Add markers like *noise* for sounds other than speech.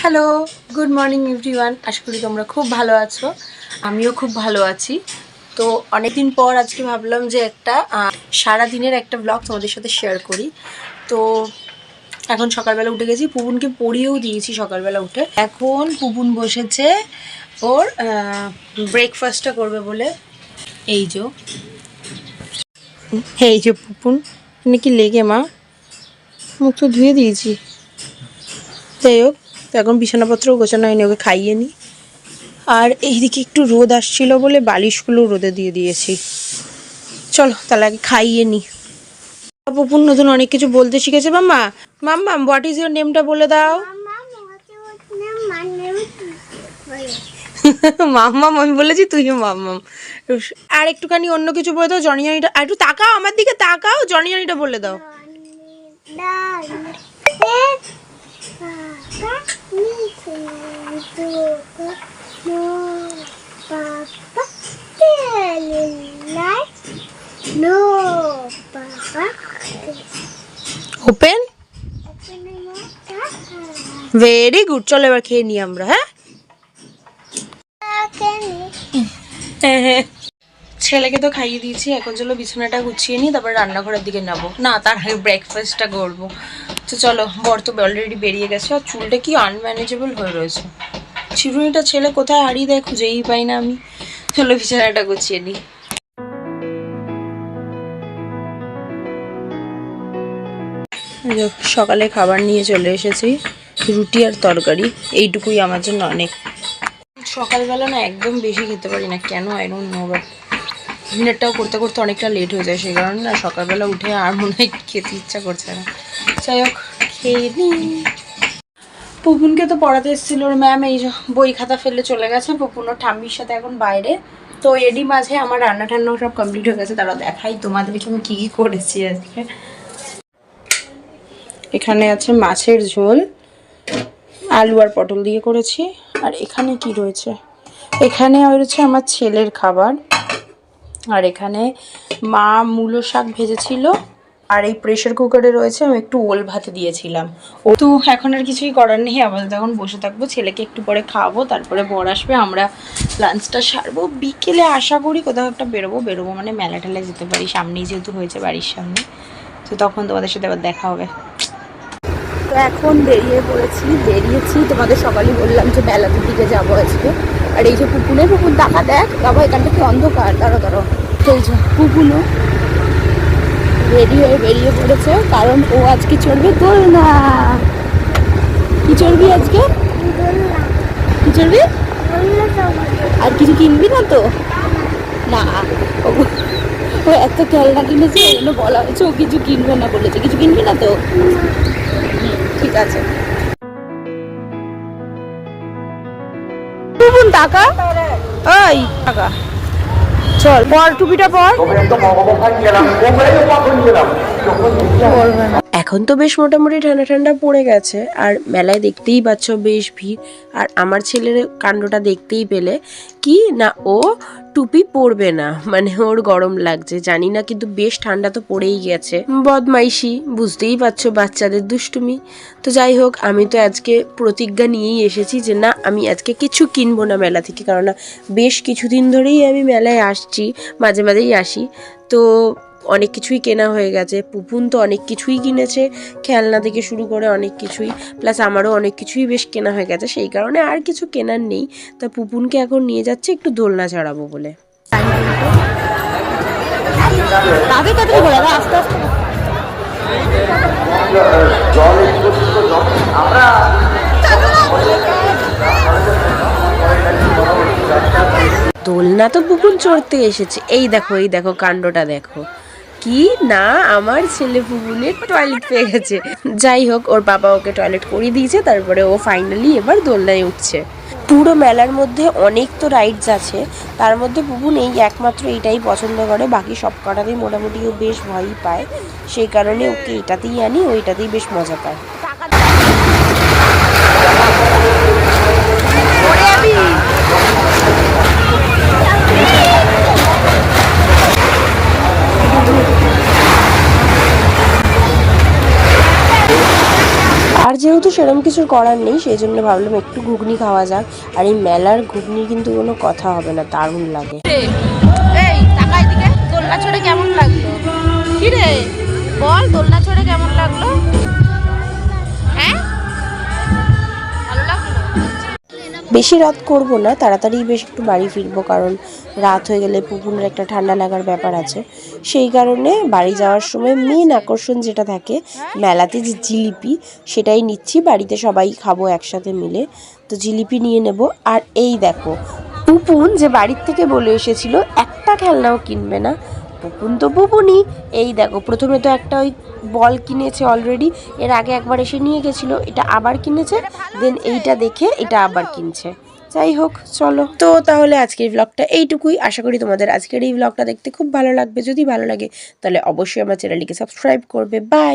Hello good morning everyone আশা করি তোমরা খুব ভালো আছো। আমিও খুব ভালো আছি। তো অনেকদিন পর আজকে ভাবলাম যে একটা আহ, সারাদিনের একটা ব্লগ তোমাদের সাথে শেয়ার করি। তো এখন সকালবেলা উঠে গেছি। পুপুনকে পড়িয়েও দিয়েছি সকালবেলা উঠে। এখন পুপুন বসেছে ওর ব্রেকফাস্টটা করবে বলে। এই যে এই যে পুপুন এখানে কি লেগে মা? মুখ তো ধুয়ে দিয়েছি। যাই হোক। তো এখন বিছানাপত্রও গোছানো হয়নি, ওকে খাইয়ে নি আর এইদিকে একটু রোদ আসছিল বলে বালিশগুলো রোদে দিয়ে দিয়েছি। চলো তাহলে আগে খাইয়ে নি পুপুন নতুন অনেক কিছু বলতে শিখেছে, mamma. Mamma what is your নেমটা বলে দাও। *laughs* মাম্মাম, আমি বলেছি তুইও মাম্মাম। আর একটুখানি অন্য কিছু বলে দাও, জনি জনিটা আর একটু তাকাও আমার দিকে, তাকাও, জনি বলে দাও. ওপেন ভেরি গুড চলো এবার খেয়ে নিই আমরা হ্যাঁ? ছেলেকে তো খাইয়ে দিয়েছি, এখন চলো বিছানাটা গুছিয়ে নিই, তারপর রান্নাঘরের দিকে যাব না, তার আগে ব্রেকফাস্টটা করব। তো চলো, বর তো অলরেডি বেরিয়ে গেছে। আর চুলটা কি আনম্যানেজেবল হয়ে রয়েছে। চিরুনিটা ছেলে কোথায় হারিয়ে দেয় খুঁজেই পাই না আমি। চলো, বিছানাটা গুছিয়ে নিই। সকালে খাবার নিয়ে চলে এসেছি। রুটি আর তরকারি, এইটুকুই আমার জন্য অনেক। সকালবেলা না একদম বেশি খেতে পারি না, কেন? আই ডোন্ট নো বাট ডিনারটাও করতে করতে অনেকটা লেট হয়ে যায়, সেই কারণে না সকালবেলা উঠে আর মনে হয় খেতে ইচ্ছা করছে না। যাই হোক খেয়ে নিই। পুপুনকে তো পড়াতে এসেছিল ম্যাম, এই বই খাতা ফেলে চলে গেছে, পুপুন ওর ঠাম্মির সাথে এখন বাইরে। তো এরই মাঝে আমার রান্না টান্না সব কমপ্লিট হয়ে গেছে, তারা দেখাই তোমাদেরকে আমি কী কী করেছি আজকে। এখানে আছে মাছের ঝোল, আলু আর পটল দিয়ে করেছি। আর এখানে কি রয়েছে? এখানে রয়েছে আমার ছেলের খাবার। আর এখানে মা মূলো শাক ভেজেছিল। আর এই প্রেশার কুকারে রয়েছে, আমি একটু ওল ভাত দিয়েছিলাম। ও তো এখন আর কিছুই করার নেই, আপাতত এখন বসে থাকব, ছেলেকে একটু পরে খাওয়াবো, তারপরে বর আসবে, আমরা লাঞ্চটা সারবো। বিকেলে আশা করি কোথাও একটা বেরোবো বেরোবো মানে মেলা টেলা যেতে পারি, সামনেই যেহেতু হয়েছে বাড়ির সামনে। তো তখন তোমাদের সাথে আবার দেখা হবে। তো এখন বেরিয়ে পড়েছি, বেরিয়েছি, তোমাদের সকালে বললাম যে মেলাদের দিকে যাব আজকে। আর এই যে পুকুনে পুকুর দেখা দেখ, বাবা, এখানটা কি অন্ধকার? দাঁড়ো দাঁড়ো তো এই যে পুকুনো রেডি হয়ে বেরিয়ে পড়েছে, কারণ ও আজকে চড়বে দোল না কি চড়বি আজকে? কি চড়বি? আর কিছু কিনবি না তো? না, ও এত খেলনা কিনেছে জন্য বলা হয়েছে ও কিছু কিনবে না বলেছে। কিছু কিনবি না তো? ঠিক আছে। টাকা? ওই, টাকা। চল। পর টুপিটা পর। এখন তো বেশ মোটামুটি ঠান্ডা ঠান্ডা পড়ে গেছে, আর মেলায় দেখতেই পাচ্ছ বেশ ভিড়। আর আমার ছেলের কাণ্ডটা দেখতেই পেলে, কি না ও টুপি পরবে না মানে ওর গরম লাগছে। জানি না, কিন্তু বেশ ঠান্ডা তো পড়েই গেছে। বদমাইশি, বুঝতেই পারছ বাচ্চাদের দুষ্টুমি। তো যাই হোক, আমি তো আজকে প্রতিজ্ঞা নিয়েই এসেছি যে না, আমি আজকে কিছু কিনবো না মেলা থেকে কারণ বেশ কিছুদিন ধরেই আমি মেলায় আসছি, মাঝে মাঝেই আসি। তো অনেক কিছুই কেনা হয়ে গেছে। পুপুন তো অনেক কিছুই কিনেছে খেলনা থেকে শুরু করে অনেক কিছুই প্লাস আমারও অনেক কিছুই বেশ কেনা হয়ে গেছে সেই কারণে আর কিছু কেনার নেই। তা পুপুনকে এখন নিয়ে যাচ্ছে একটু দোলনা চড়াবো বলে। দোলনা তো পুকুন চড়তে এসেছে। এই দেখো এই দেখো কাণ্ডটা দেখো। কি? না, আমার ছেলে পুকুনের টয়লেট পেয়ে গেছে। যাই হোক, ওর বাবা ওকে টয়লেট করিয়ে দিয়েছে, তারপরে ও ফাইনালি এবার দোলনায় উঠছে। পুরো মেলার মধ্যে অনেক তো রাইডস আছে, তার মধ্যে পুপুন এই একমাত্র এটাই পছন্দ করে, বাকি সব কটাতেই মোটামুটি ও বেশ ভয়ই পায়। সেই কারণে ওকে এটাতেই আনি ওইটাতেই বেশ মজা পায়। আর যেহেতু সেরকম কিছুর করার নেই, সেই জন্য ভাবলাম একটু ঘুগনি খাওয়া যাক। আর এই মেলার ঘুগনি কিন্তু কোনো কথা হবে না, দারুণ লাগে। কেমন লাগল? কি রে বল, দোলনা ছড়ে কেমন লাগল? বেশি রাত করব না, তাড়াতাড়ি বেশ একটু বাড়ি ফিরবো, কারণ রাত হয়ে গেলে পুকুরের একটা ঠান্ডা লাগার ব্যাপার আছে। সেই কারণে বাড়ি যাওয়ার সময় মেন আকর্ষণ যেটা থাকে, মেলাতে যে জিলিপি, সেটাই নিচ্ছি, বাড়িতে সবাই খাব একসাথে মিলে। তো জিলিপি নিয়ে নেব, আর এই দেখো, পুপুন যে বাড়ির থেকে বলে এসেছিল, একটা খেলনাও কিনবে না। পুপুন তো পুপুনি এই দেখো, প্রথমে তো একটা ওই বল কিনেছে অলরেডি এর আগে একবার এসে নিয়ে গেছিল, এটা আবার কিনেছে দেন এইটা দেখে এটা আবার কিনছে। যাই হোক, চলো। তো তাহলে আজকের ব্লগটা এইটুকুই। আশা করি তোমাদের আজকের এই ব্লগটা দেখতে খুব ভালো লাগবে। যদি ভালো লাগে, তাহলে অবশ্যই আমার চ্যানেলটিকে সাবস্ক্রাইব করবে। বাই